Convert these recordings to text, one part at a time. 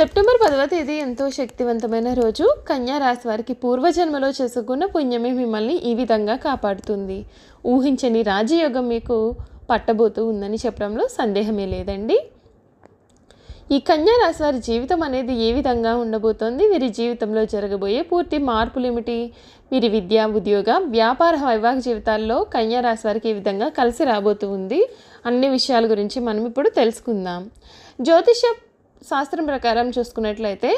September పదవ తేదీ ఎంతో శక్తివంతమైన రోజు. కన్యా రాశి వారికి పూర్వజన్మలో చేసుకున్న పుణ్యమే మిమ్మల్ని ఈ విధంగా కాపాడుతుంది. ఊహించని రాజయోగం మీకు పట్టబోతూ ఉందని చెప్పడంలో సందేహమే లేదండి. ఈ కన్యా రాశి వారి జీవితం అనేది ఏ విధంగా ఉండబోతోంది? వీరి జీవితంలో జరగబోయే పూర్తి మార్పులు ఏమిటి? వీరి విద్య ఉద్యోగ వ్యాపార వైవాహిక జీవితాల్లో కన్యా రాశి వారికి ఈ విధంగా కలిసి రాబోతూ ఉంది? అన్ని విషయాల గురించి మనం ఇప్పుడు తెలుసుకుందాం. జ్యోతిష శాస్త్రం ప్రకారం చూసుకున్నట్లయితే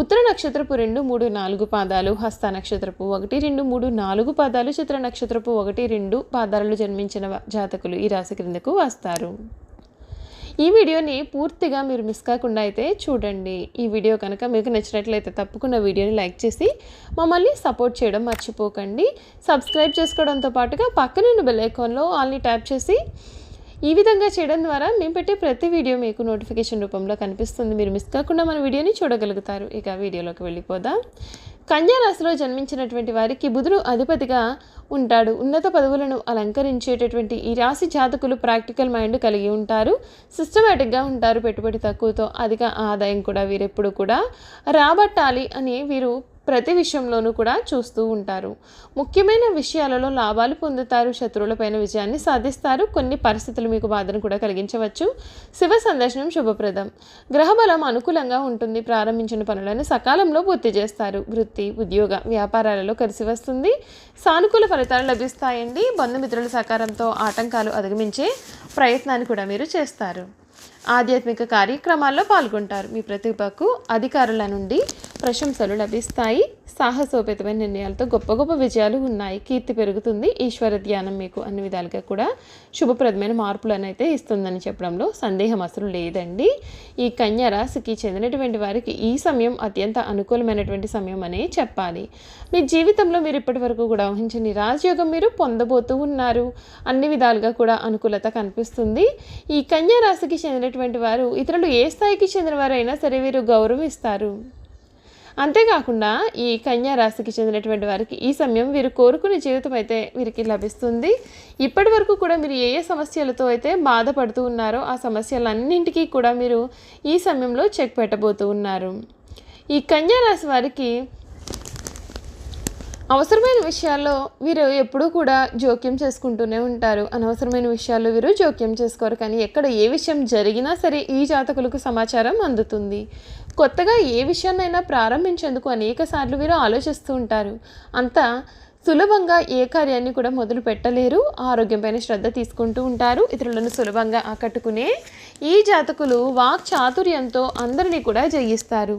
ఉత్తర నక్షత్రపు రెండు మూడు నాలుగు పాదాలు హస్త నక్షత్రపు ఒకటి రెండు మూడు నాలుగు పాదాలు చిత్ర నక్షత్రపు ఒకటి రెండు పాదాలలో జన్మించిన జాతకులు ఈ రాశి క్రిందకు వస్తారు. ఈ వీడియోని పూర్తిగా మీరు మిస్ కాకుండా అయితే చూడండి. ఈ వీడియో కనుక మీకు నచ్చినట్లయితే తప్పకుండా వీడియోని లైక్ చేసి మమ్మల్ని సపోర్ట్ చేయడం మర్చిపోకండి. సబ్స్క్రైబ్ చేసుకోవడంతో పాటుగా పక్కనున్న బెల్ ఐకాన్లో ఆల్ని ట్యాప్ చేసి ఈ విధంగా చేయడం ద్వారా మేము పెట్టే ప్రతి వీడియో మీకు నోటిఫికేషన్ రూపంలో కనిపిస్తుంది. మీరు మిస్ కాకుండా మన వీడియోని చూడగలుగుతారు. ఇక వీడియోలోకి వెళ్ళిపోదాం. కన్యా రాశిలో జన్మించినటువంటి వారికి బుధుడు అధిపతిగా ఉంటాడు. ఉన్నత పదవులను అలంకరించేటటువంటి ఈ రాశి జాతకులు ప్రాక్టికల్ మైండ్ కలిగి ఉంటారు. సిస్టమేటిక్గా ఉంటారు. పెట్టుబడి తక్కువతో అధిక ఆదాయం కూడా వీరెప్పుడు కూడా రాబట్టాలి అని వీరు ప్రతి విషయంలోనూ కూడా చూస్తూ ఉంటారు. ముఖ్యమైన విషయాలలో లాభాలు పొందుతారు శత్రువులపైన విజయాన్ని సాధిస్తారు. కొన్ని పరిస్థితులు మీకు బాధను కూడా కలిగించవచ్చు. శివ సందర్శనం శుభప్రదం. గ్రహబలం అనుకూలంగా ఉంటుంది. ప్రారంభించిన పనులను సకాలంలో పూర్తి చేస్తారు. వృత్తి ఉద్యోగ వ్యాపారాలలో కలిసి వస్తుంది. సానుకూల ఫలితాలు లభిస్తాయండి. బంధుమిత్రుల సహకారంతో ఆటంకాలు అధిగమించే ప్రయత్నాన్ని కూడా మీరు చేస్తారు. ఆధ్యాత్మిక కార్యక్రమాల్లో పాల్గొంటారు. మీ ప్రతిభకు అధికారుల నుండి ప్రశంసలు లభిస్తాయి. సాహసోపేతమైన నిర్ణయాలతో గొప్ప గొప్ప విజయాలు ఉన్నాయి. కీర్తి పెరుగుతుంది. ఈశ్వర ధ్యానం మీకు అన్ని విధాలుగా కూడా శుభప్రదమైన మార్పులను అయితే ఇస్తుందని చెప్పడంలో సందేహం అసలు లేదండి. ఈ కన్య రాశికి చెందినటువంటి వారికి ఈ సమయం అత్యంత అనుకూలమైనటువంటి సమయం అనే చెప్పాలి. మీ జీవితంలో మీరు ఇప్పటి వరకు కూడా ఊహించని రాజయోగం మీరు పొందబోతూ ఉన్నారు. అన్ని విధాలుగా కూడా అనుకూలత కనిపిస్తుంది. ఈ కన్య రాశికి చెందినటువంటి వారు ఇతరులు ఏ స్థాయికి చెందిన వారైనా సరే వీరు గౌరవిస్తారు అంతేకాకుండా ఈ కన్యా రాశికి చెందినటువంటి వారికి ఈ సమయం వీరు కోరుకునే జీవితం అయితే వీరికి లభిస్తుంది. ఇప్పటి వరకు కూడా మీరు ఏ ఏ సమస్యలతో అయితే బాధపడుతూ ఉన్నారో ఆ సమస్యలన్నింటికీ కూడా మీరు ఈ సమయంలో చెక్ పెట్టబోతూ ఉన్నారు. ఈ కన్యా రాశి వారికి అవసరమైన విషయాల్లో వీరు ఎప్పుడూ కూడా జోక్యం చేసుకుంటూనే ఉంటారు. అనవసరమైన విషయాల్లో వీరు జోక్యం చేసుకోరు. కానీ ఎక్కడ ఏ విషయం జరిగినా సరే ఈ జాతకులకు సమాచారం అందుతుంది. కొత్తగా ఏ విషయాన్నైనా ప్రారంభించేందుకు అనేక సార్లు వీరు ఆలోచిస్తూ ఉంటారు. అంత సులభంగా ఏ కార్యాన్ని కూడా మొదలు పెట్టలేరు. ఆరోగ్యంపైన శ్రద్ధ తీసుకుంటూ ఉంటారు. ఇతరులను సులభంగా ఆకట్టుకునే ఈ జాతకులు వాక్ చాతుర్యంతో అందరినీ కూడా జయిస్తారు.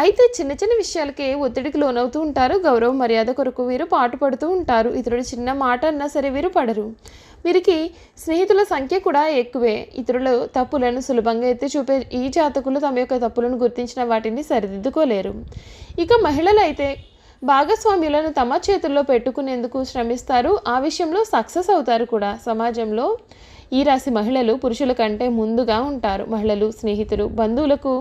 అయితే చిన్న చిన్న విషయాలకే ఒత్తిడికి లోనవుతూ ఉంటారు. గౌరవ మర్యాద కొరకు వీరు పాటుపడుతూ ఉంటారు. ఇతరుడు చిన్న మాట అన్నా సరే వీరు పడరు. వీరికి స్నేహితుల సంఖ్య కూడా ఎక్కువే. ఇతరుల తప్పులను సులభంగా ఎత్తి చూపే ఈ జాతకులు తమ యొక్క తప్పులను గుర్తించిన వాటిని సరిదిద్దుకోలేరు. ఇక మహిళలు అయితే భాగస్వామ్యులను తమ చేతుల్లో పెట్టుకునేందుకు శ్రమిస్తారు. ఆ విషయంలో సక్సెస్ అవుతారు కూడా. సమాజంలో ఈ రాశి మహిళలు పురుషుల కంటే ముందుగా ఉంటారు. మహిళలు స్నేహితులు బంధువులకు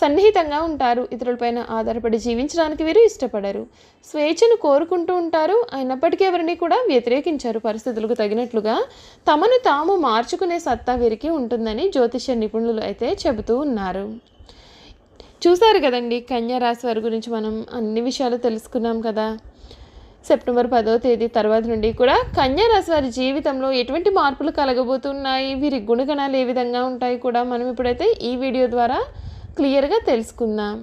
సన్నిహితంగా ఉంటారు. ఇతరులపైన ఆధారపడి జీవించడానికి వీరు ఇష్టపడరు. స్వేచ్ఛను కోరుకుంటూ ఉంటారు. అయినప్పటికీ ఎవరిని కూడా వ్యతిరేకించారు. పరిస్థితులకు తగినట్లుగా తమను తాము మార్చుకునే సత్తా వీరికి ఉంటుందని జ్యోతిష నిపుణులు అయితే చెబుతూ ఉన్నారు. చూసారు కదండి కన్యా రాశి వారి గురించి మనం అన్ని విషయాలు తెలుసుకున్నాం కదా. సెప్టెంబర్ పదో తేదీ తర్వాత నుండి కూడా కన్యా రాశి వారి జీవితంలో ఎటువంటి మార్పులు కలగబోతున్నాయి? వీరి గుణగణాలు ఏ విధంగా ఉంటాయి కూడా మనం ఇప్పుడైతే ఈ వీడియో ద్వారా క్లియర్గా తెలుసుకుందాం.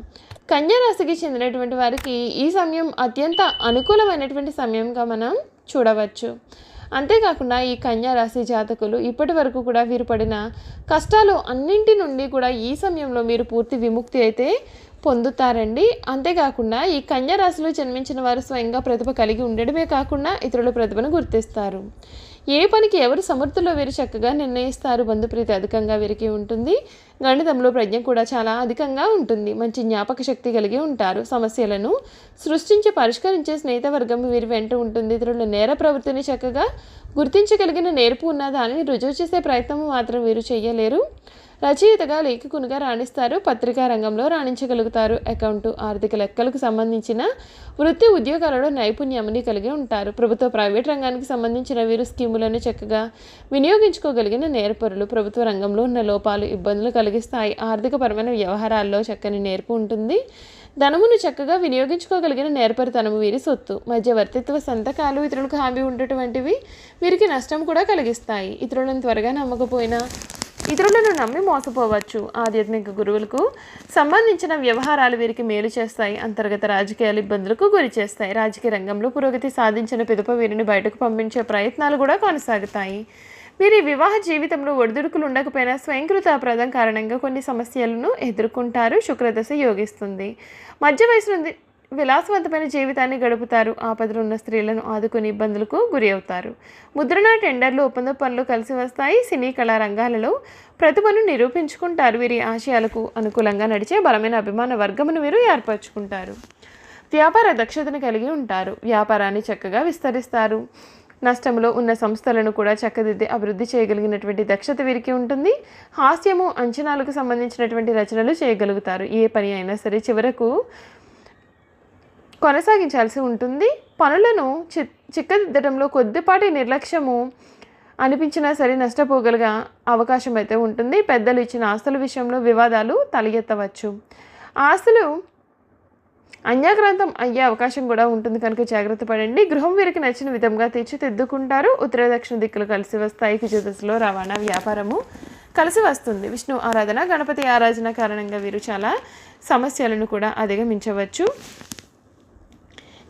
కన్యారాశికి చెందినటువంటి వారికి ఈ సమయం అత్యంత అనుకూలమైనటువంటి సమయంగా మనం చూడవచ్చు. అంతేకాకుండా ఈ కన్యారాశి జాతకులు ఇప్పటి వరకు కూడా వీరు పడిన కష్టాలు అన్నింటి నుండి కూడా ఈ సమయంలో మీరు పూర్తి విముక్తి అయితే పొందుతారండి. అంతేకాకుండా ఈ కన్యారాశిలో జన్మించిన వారు స్వయంగా ప్రతిభ కలిగి ఉండడమే కాకుండా ఇతరుల ప్రతిభను గుర్తిస్తారు. ఏ పనికి ఎవరు సమర్థులో వీరు చక్కగా నిర్ణయిస్తారు? బంధుప్రీతి అధికంగా వీరికి ఉంటుంది. గణితంలో ప్రజ్ఞ కూడా చాలా అధికంగా ఉంటుంది. మంచి జ్ఞాపక శక్తి కలిగి ఉంటారు. సమస్యలను సృష్టించి పరిష్కరించే స్నేహితవర్గం వీరి వెంట ఉంటుంది. ఇతరుల నేర ప్రవృత్తిని చక్కగా గుర్తించగలిగిన నేర్పు ఉన్న దానిని రుజువు చేసే ప్రయత్నం మాత్రం వీరు చేయలేరు. రచయితగా లేఖకునిగా రాణిస్తారు. పత్రికా రంగంలో రాణించగలుగుతారు. అకౌంటు ఆర్థిక లెక్కలకు సంబంధించిన వృత్తి ఉద్యోగాలలో నైపుణ్యాన్ని కలిగి ఉంటారు. ప్రభుత్వ ప్రైవేట్ రంగానికి సంబంధించిన వీరు స్కీములను చక్కగా వినియోగించుకోగలిగిన నేర్పరులు ప్రభుత్వ రంగంలో ఉన్న లోపాలు ఇబ్బందులు కలిగిస్తాయి. ఆర్థికపరమైన వ్యవహారాల్లో చక్కని నేర్పు ఉంటుంది. ధనమును చక్కగా వినియోగించుకోగలిగిన నేర్పరితనము వీరి సొత్తు. మధ్యవర్తిత్వ సంతకాలు ఇతరులకు హామీ ఉండేటువంటివి వీరికి నష్టం కూడా కలిగిస్తాయి. ఇతరులను త్వరగా నమ్మకపోయినా ఇతరులను నమ్మి మోసపోవచ్చు ఆధ్యాత్మిక గురువులకు. సంబంధించిన వ్యవహారాలు వీరికి మేలు చేస్తాయి. అంతర్గత రాజకీయాలు ఇబ్బందులకు గురి చేస్తాయి. రాజకీయ రంగంలో పురోగతి సాధించిన పిదప వీరిని బయటకు పంపించే ప్రయత్నాలు కూడా కొనసాగుతాయి. వీరి వివాహ జీవితంలో ఒడిదుడుకులు ఉండకపోయినా స్వయంకృత కారణంగా కొన్ని సమస్యలను ఎదుర్కొంటారు శుక్రదశ యోగిస్తుంది. మధ్య వయసు నుండి విలాసవంతమైన జీవితాన్ని గడుపుతారు. ఆపదలు ఉన్న స్త్రీలను ఆదుకుని ఇబ్బందులకు గురి అవుతారు. ముద్రణ టెండర్లు ఒప్పంద పనులు కలిసి వస్తాయి. సినీ కళా రంగాలలో ప్రతిభను నిరూపించుకుంటారు. వీరి ఆశయాలకు అనుకూలంగా నడిచే బలమైన అభిమాన వర్గమును వీరు ఏర్పరచుకుంటారు. వ్యాపార దక్షతను కలిగి ఉంటారు. వ్యాపారాన్ని చక్కగా విస్తరిస్తారు. నష్టంలో ఉన్న సంస్థలను కూడా చక్కదిద్ది అభివృద్ధి చేయగలిగినటువంటి దక్షత వీరికి ఉంటుంది. హాస్యము అంచనాలకు సంబంధించినటువంటి రచనలు చేయగలుగుతారు. ఏ పని అయినా సరే చివరకు కొనసాగించాల్సి ఉంటుంది. పనులను చి చిక్కదిద్దడంలో కొద్దిపాటి నిర్లక్ష్యము అనిపించినా సరే నష్టపోగలగా అవకాశం అయితే ఉంటుంది. పెద్దలు ఇచ్చిన ఆస్తుల విషయంలో వివాదాలు తలెత్తవచ్చు. ఆస్తులు అన్యాక్రాంతం అయ్యే అవకాశం కూడా ఉంటుంది. కనుక జాగ్రత్త పడండి. గృహం వీరికి నచ్చిన విధంగా తీర్చిదిద్దుకుంటారు. ఉత్తర దక్షిణ దిక్కులు కలిసి వస్తాయి. కుజదశలో రవాణా వ్యాపారము కలిసి వస్తుంది. విష్ణు ఆరాధన గణపతి ఆరాధన కారణంగా వీరు చాలా సమస్యలను కూడా అధిగమించవచ్చు.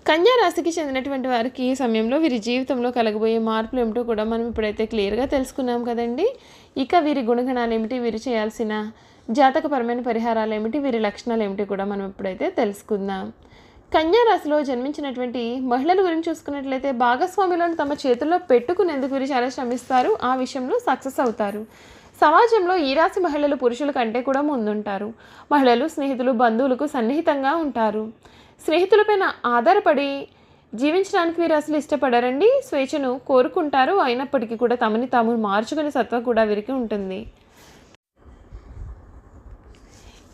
రాశికి చెందినటువంటి వారికి ఈ సమయంలో వీరి జీవితంలో కలగబోయే మార్పులు ఏమిటో కూడా మనం ఇప్పుడైతే క్లియర్గా తెలుసుకున్నాం కదండి. ఇక వీరి గుణగణాలు ఏమిటి? వీరు చేయాల్సిన జాతకపరమైన పరిహారాలు ఏమిటి? వీరి లక్షణాలు ఏమిటి కూడా మనం ఇప్పుడైతే తెలుసుకుందాం. కన్యా రాశిలో జన్మించినటువంటి మహిళల గురించి చూసుకున్నట్లయితే భాగస్వాములను తమ చేతుల్లో పెట్టుకునేందుకు వీరు చాలా శ్రమిస్తారు. ఆ విషయంలో సక్సెస్ అవుతారు. సమాజంలో ఈ రాశి మహిళలు పురుషుల కంటే కూడా ముందుంటారు. మహిళలు స్నేహితులు బంధువులకు సన్నిహితంగా ఉంటారు. స్నేహితులపైన ఆధారపడి జీవించడానికి వీరు అసలు ఇష్టపడరండి. స్వేచ్ఛను కోరుకుంటారు. అయినప్పటికీ కూడా తమని తాము మార్చుకునే సత్వ కూడా వీరికి ఉంటుంది.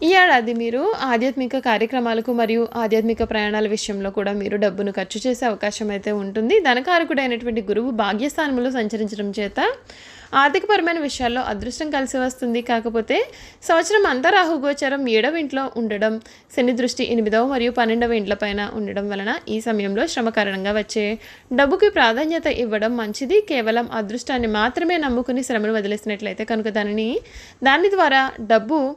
ఈ ఏడాది మీరు ఆధ్యాత్మిక కార్యక్రమాలకు మరియు ఆధ్యాత్మిక ప్రయాణాల విషయంలో కూడా మీరు డబ్బును ఖర్చు చేసే అవకాశం అయితే ఉంటుంది. ధనకారకుడైనటువంటి గురువు భాగ్యస్థానంలో సంచరించడం చేత ఆర్థికపరమైన విషయాల్లో అదృష్టం కలిసి వస్తుంది. కాకపోతే సంవత్సరం అంతా రాహుగోచరం ఏడవ ఇంట్లో ఉండడం శని దృష్టి ఎనిమిదవ మరియు పన్నెండవ ఇంట్లపైన ఉండడం వలన ఈ సమయంలో శ్రమ కారణంగా వచ్చే డబ్బుకి ప్రాధాన్యత ఇవ్వడం మంచిది. కేవలం అదృష్టాన్ని మాత్రమే నమ్ముకుని శ్రమను వదిలేసినట్లయితే కనుక దానిని దాని ద్వారా డబ్బు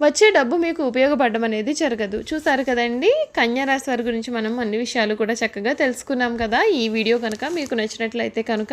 వచ్చే డబ్బు మీకు ఉపయోగపడడం అనేది జరగదు. చూసారు కదండి? కన్యారాశి వారి గురించి మనం అన్ని విషయాలు కూడా చక్కగా తెలుసుకున్నాం కదా. ఈ వీడియో కనుక మీకు నచ్చినట్లయితే కనుక